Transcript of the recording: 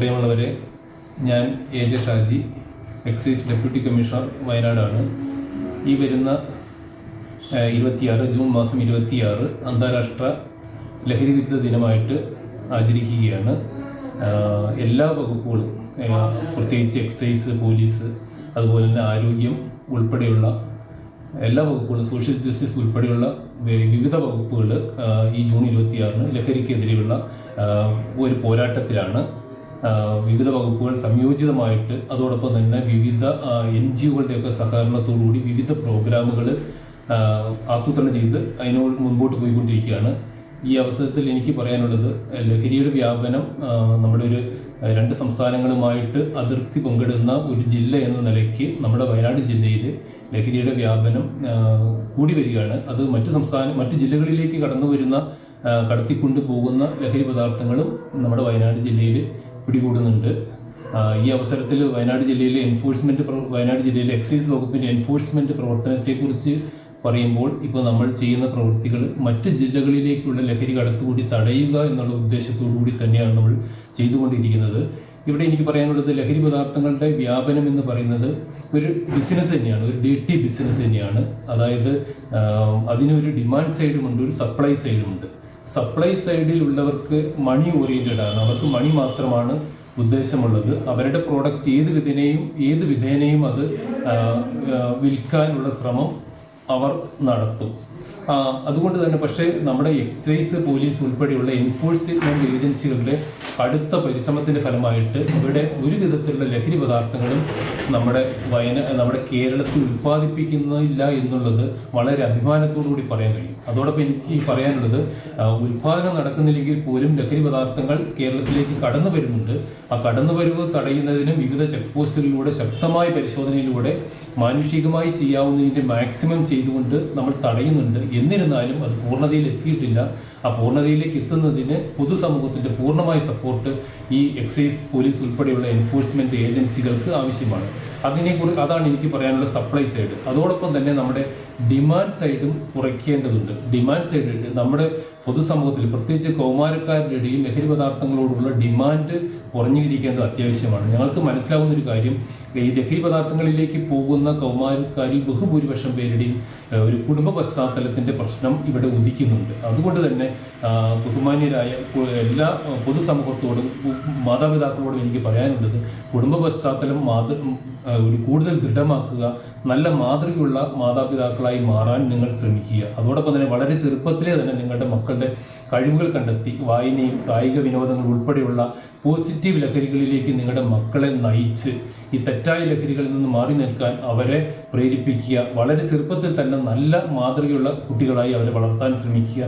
പ്രിയമുള്ളവരെ ഞാൻ A J Shaji excise deputy commissioner വയനാടാണ്. ഈ വരുന്ന ഇരുപത്തിയാറ് ജൂൺ മാസം ഇരുപത്തിയാറ് അന്താരാഷ്ട്ര ലഹരി വിരുദ്ധ ദിനമായിട്ട് ആചരിക്കുകയാണ്. എല്ലാ വകുപ്പുകളും പ്രത്യേകിച്ച് എക്സൈസ് പോലീസ് അതുപോലെ തന്നെ ആരോഗ്യം ഉൾപ്പെടെയുള്ള എല്ലാ വകുപ്പുകളും സോഷ്യൽ ജസ്റ്റിസ് ഉൾപ്പെടെയുള്ള വിവിധ വകുപ്പുകൾ ഈ ജൂൺ ഇരുപത്തിയാറിന് ലഹരിക്കെതിരെയുള്ള ഒരു പോരാട്ടത്തിലാണ്. വിവിധ വകുപ്പുകൾ സംയോജിതമായിട്ട് അതോടൊപ്പം തന്നെ വിവിധ എൻ ജി ഒകളുടെയൊക്കെ സഹകരണത്തോടുകൂടി വിവിധ പ്രോഗ്രാമുകൾ ആസൂത്രണം ചെയ്ത് അതിനോട് മുൻപോട്ട് പോയിക്കൊണ്ടിരിക്കുകയാണ്. ഈ അവസരത്തിൽ എനിക്ക് പറയാനുള്ളത് ലഹരിയുടെ വ്യാപനം നമ്മുടെ ഒരു രണ്ട് സംസ്ഥാനങ്ങളുമായിട്ട് അതിർത്തി പങ്കിടുന്ന ഒരു ജില്ല എന്ന നിലയ്ക്ക് നമ്മുടെ വയനാട് ജില്ലയിൽ ലഹരിയുടെ വ്യാപനം കൂടി വരികയാണ്. അത് മറ്റു സംസ്ഥാന മറ്റു ജില്ലകളിലേക്ക് കടന്നു വരുന്ന കടത്തിക്കൊണ്ടു പോകുന്ന ലഹരി പദാർത്ഥങ്ങളും നമ്മുടെ വയനാട് ജില്ലയിൽ പിടികൂടുന്നുണ്ട്. ഈ അവസരത്തിൽ വയനാട് ജില്ലയിലെ എൻഫോഴ്സ്മെന്റ് വയനാട് ജില്ലയിലെ എക്സൈസ് വകുപ്പിന്റെ എൻഫോഴ്സ്മെന്റ് പ്രവർത്തനത്തെക്കുറിച്ച് പറയുമ്പോൾ ഇപ്പോൾ നമ്മൾ ചെയ്യുന്ന പ്രവൃത്തികൾ മറ്റ് ജില്ലകളിലേക്കുള്ള ലഹരി കടത്തുകൂടി തടയുക എന്നുള്ള ഉദ്ദേശത്തോടു കൂടി തന്നെയാണ് നമ്മൾ ചെയ്തുകൊണ്ടിരിക്കുന്നത്. ഇവിടെ എനിക്ക് പറയാനുള്ളത് ലഹരി പദാർത്ഥങ്ങളുടെ വ്യാപനം എന്ന് പറയുന്നത് ഒരു ബിസിനസ് തന്നെയാണ് ഒരു ഡി ടി ബിസിനസ് തന്നെയാണ്. അതായത് അതിനൊരു ഡിമാൻഡ് സൈഡുമുണ്ട് ഒരു സപ്ലൈ സൈഡുമുണ്ട് സപ്ലൈ സൈഡിൽ ഉള്ളവർക്ക് മണി ഓറിയന്റഡ് ആണ്. അവർക്ക് മണി മാത്രമാണ് ഉദ്ദേശമുള്ളത്. അവരുടെ പ്രോഡക്റ്റ് ഏത് വിധേനയും ഏത് വിധേനയും അത് വിൽക്കാനുള്ള ശ്രമം അവർ നടത്തും. അതുകൊണ്ട് തന്നെ പക്ഷേ നമ്മുടെ എക്സൈസ് പോലീസ് ഉൾപ്പെടെയുള്ള എൻഫോഴ്സ്മെന്റ് ഏജൻസികളുടെ കടുത്ത പരിശ്രമത്തിന്റെ ഫലമായിട്ട് ഇവിടെ ഒരു വിധത്തിലുള്ള ലഹരി പദാർത്ഥങ്ങളും നമ്മുടെ വയന നമ്മുടെ കേരളത്തിൽ ഉൽപ്പാദിപ്പിക്കുന്നില്ല എന്നുള്ളത് വളരെ അഭിമാനത്തോടു കൂടി പറയാൻ കഴിയും. അതോടൊപ്പം എനിക്ക് പറയാനുള്ളത് ഉൽപ്പാദനം നടക്കുന്നില്ലെങ്കിൽ പോലും ലഹരി പദാർത്ഥങ്ങൾ കേരളത്തിലേക്ക് കടന്നു വരുന്നുണ്ട്. ആ കടന്നു വരവ് തടയുന്നതിനും വിവിധ ചെക്ക് പോസ്റ്റുകളിലൂടെ ശക്തമായ പരിശോധനയിലൂടെ മാനുഷികമായി ചെയ്യാവുന്നതിന്റെ മാക്സിമം ചെയ്തുകൊണ്ട് നമ്മൾ തടയുന്നുണ്ട് എന്നിരുന്നാലും അത് പൂർണതയിൽ എത്തിയിട്ടില്ല ആ പൂർണതയിലേക്ക് എത്തുന്നതിന് പൊതുസമൂഹത്തിന്റെ പൂർണമായ സപ്പോർട്ട് ഈ എക്സൈസ് പോലീസ് ഉൾപ്പെടെയുള്ള എൻഫോഴ്സ്മെന്റ് ഏജൻസികൾക്ക് ആവശ്യമാണ്. അതിനെക്കുറിച്ച് അതാണ് എനിക്ക് പറയാനുള്ള സപ്ലൈ സൈഡ് അതോടൊപ്പം തന്നെ നമ്മുടെ ഡിമാൻഡ് സൈഡും കുറയ്ക്കേണ്ടതുണ്ട്. ഡിമാൻഡ് സൈഡിൽ നമ്മുടെ പൊതുസമൂഹത്തിൽ പ്രത്യേകിച്ച് കൗമാരക്കാരുടെ ഇടയിൽ ലഹരി പദാർത്ഥങ്ങളോടുള്ള ഡിമാൻഡ് കുറഞ്ഞിരിക്കേണ്ടത് അത്യാവശ്യമാണ്. ഞങ്ങൾക്ക് മനസ്സിലാവുന്ന ഒരു കാര്യം ഈ ലഹരി പദാർത്ഥങ്ങളിലേക്ക് പോകുന്ന കൗമാരക്കാരിൽ ബഹുഭൂരിപക്ഷം പേരുടെയും ഒരു കുടുംബ പശ്ചാത്തലത്തിന്റെ പ്രശ്നം ഇവിടെ ഉദിക്കുന്നുണ്ട്. അതുകൊണ്ട് തന്നെ ബഹുമാന്യരായ എല്ലാ പൊതുസമൂഹത്തോടും മാതാപിതാക്കളോടും എനിക്ക് പറയാനുള്ളത് കുടുംബ പശ്ചാത്തലം മാതൃ ഒരു കൂടുതൽ ദൃഢമാക്കുക നല്ല മാതൃകയുള്ള മാതാപിതാക്കളായി മാറാൻ നിങ്ങൾ ശ്രമിക്കുക. അതോടൊപ്പം തന്നെ വളരെ ചെറുപ്പത്തിലേ തന്നെ നിങ്ങളുടെ മക്കളുടെ കഴിവുകൾ കണ്ടെത്തി വായനയും കായിക വിനോദങ്ങൾ ഉൾപ്പെടെയുള്ള പോസിറ്റീവ് ലഹരികളിലേക്ക് നിങ്ങളുടെ മക്കളെ നയിച്ച് ഈ തെറ്റായ ലഹരികളിൽ നിന്ന് മാറി നിൽക്കാൻ അവരെ പ്രേരിപ്പിക്കുക. വളരെ ചെറുപ്പത്തിൽ തന്നെ നല്ല മാതൃകയുള്ള കുട്ടികളായി അവരെ വളർത്താൻ ശ്രമിക്കുക.